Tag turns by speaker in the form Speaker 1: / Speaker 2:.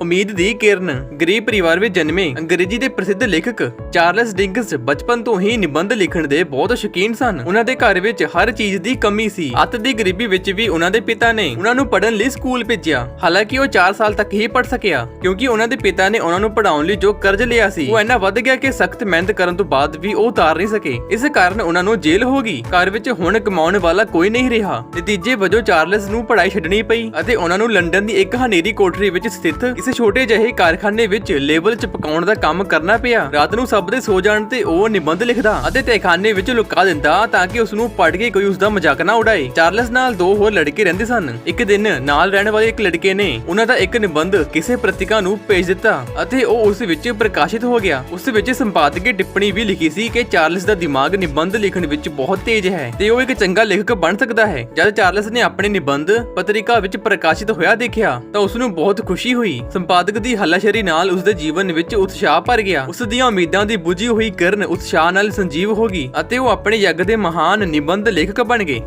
Speaker 1: ਉਮੀਦ ਦੀ ਕਿਰਨ, ਗਰੀਬ ਪਰਿਵਾਰ ਵਿੱਚ ਜਨਮੇ ਅੰਗਰੇਜ਼ੀ ਦੇ ਪ੍ਰਸਿੱਧ ਲੇਖਕ ਚਾਰਲਸ ਡਿਕਨਸ ਬਚਪਨ ਤੋਂ ਹੀ ਨਿਬੰਧ ਲਿਖਣ ਦੇ ਬਹੁਤ ਸ਼ੌਕੀਨ ਸਨ। ਉਹਨਾਂ ਦੇ ਘਰ ਵਿੱਚ ਹਰ ਚੀਜ਼ ਦੀ ਕਮੀ ਸੀ। ਅੱਤ ਦੀ ਗਰੀਬੀ ਵਿੱਚ ਵੀ ਉਹਨਾਂ ਦੇ ਪਿਤਾ ਨੇ ਉਹਨਾਂ ਨੂੰ ਪੜ੍ਹਨ ਲਈ ਸਕੂਲ ਭੇਜਿਆ। ਹਾਲਾਂਕਿ ਉਹ 4 ਸਾਲ ਤੱਕ ਹੀ ਪੜ੍ਹ ਸਕਿਆ, ਕਿਉਂਕਿ ਉਹਨਾਂ ਦੇ ਪਿਤਾ ਨੇ ਉਹਨਾਂ ਨੂੰ ਪੜ੍ਹਾਉਣ ਲਈ ਜੋ ਕਰਜ਼ ਲਿਆ ਸੀ, ਉਹ ਇੰਨਾ ਵੱਧ ਗਿਆ ਕਿ ਸਖਤ ਮਿਹਨਤ ਕਰਨ ਤੋਂ ਬਾਅਦ ਵੀ ਉਹ ਉਤਾਰ ਨਹੀਂ ਸਕੇ। ਇਸ ਕਾਰਨ ਉਹਨਾਂ ਨੂੰ ਜੇਲ੍ਹ ਹੋ ਗਈ। ਘਰ ਵਿੱਚ ਹੁਣ ਕਮਾਉਣ ਵਾਲਾ ਕੋਈ ਨਹੀਂ ਰਿਹਾ। ਨਤੀਜੇ ਵਜੋਂ ਚਾਰਲਸ ਨੂੰ ਪੜ੍ਹਾਈ ਛੱਡਣੀ ਪਈ ਅਤੇ ਉਹਨਾਂ ਨੂੰ ਲੰਡਨ ਦੀ ਇੱਕ ਹਨੇਰੀ ਕੋਠਰੀ ਵਿੱਚ ਸਥਿਤ ਇਸ ਛੋਟੇ ਜਿਹੇ ਕਾਰਖਾਨੇ ਵਿੱਚ ਲੇਬਲ ਚਪਕਾਉਣ ਦਾ ਕੰਮ ਕਰਨਾ ਪਿਆ। ਰਾਤ ਨੂੰ ਸਭ ਦੇ ਸੋ ਜਾਣ ਤੇ ਉਹ ਨਿਬੰਧ ਲਿਖਦਾ ਅਤੇ ਤਹਿਖਾਨੇ ਵਿੱਚ ਲੁਕਾ ਦਿੰਦਾ ਤਾਂ ਕਿ ਉਸ ਨੂੰ ਪੜ੍ਹ ਕੇ ਕੋਈ ਉਸ ਦਾ ਮਜ਼ਾਕ ਨਾ ਉਡਾਏ। ਚਾਰਲਸ ਨਾਲ ਦੋ ਹੋਰ ਲੜਕੇ ਰਹਿੰਦੇ ਸਨ। ਇੱਕ ਦਿਨ ਨਾਲ ਰਹਿਣ ਵਾਲੇ ਇੱਕ ਲੜਕੇ ਨੇ ਉਹਨਾਂ ਦਾ ਇੱਕ ਨਿਬੰਧ ਕਿਸੇ ਪੱਤਰਿਕਾ ਨੂੰ ਭੇਜ ਦਿੱਤਾ ਅਤੇ ਉਹ ਉਸ ਵਿੱਚ ਪ੍ਰਕਾਸ਼ਿਤ ਹੋ ਗਿਆ। ਉਸ ਵਿੱਚ ਸੰਪਾਦਕੀ ਟਿੱਪਣੀ ਵੀ ਲਿਖੀ ਸੀ ਕਿ ਚਾਰਲਸ ਦਾ ਦਿਮਾਗ ਨਿਬੰਧ ਲਿਖਣ ਵਿੱਚ ਬਹੁਤ ਤੇਜ਼ ਹੈ ਤੇ ਉਹ ਇੱਕ ਚੰਗਾ ਲੇਖਕ ਬਣ ਸਕਦਾ ਹੈ। ਜਦ ਚਾਰਲਸ ਨੇ ਆਪਣੇ ਨਿਬੰਧ ਪੱਤਰਿਕਾ ਵਿੱਚ ਪ੍ਰਕਾਸ਼ਿਤ ਹੋਇਆ ਦੇਖਿਆ ਤਾਂ ਉਸ ਨੂੰ ਬਹੁਤ ਖੁਸ਼ੀ ਹੋਈ। ਸੰਪਾਦਕ ਦੀ ਹੱਲਾਸ਼ੇਰੀ ਨਾਲ ਉਸ ਦੇ ਜੀਵਨ ਵਿੱਚ ਉਤਸ਼ਾਹ ਭਰ ਗਿਆ। ਉਸ ਦੀਆਂ ਉਮੀਦਾਂ ਦੀ ਬੁਝੀ ਹੋਈ ਕਿਰਨ ਉਤਸ਼ਾਹ ਨਾਲ ਸੰਜੀਵ ਹੋ ਗਈ ਅਤੇ ਉਹ ਆਪਣੇ ਯੱਗ ਦੇ ਮਹਾਨ ਨਿਬੰਧ ਲੇਖਕ ਬਣ ਗਏ।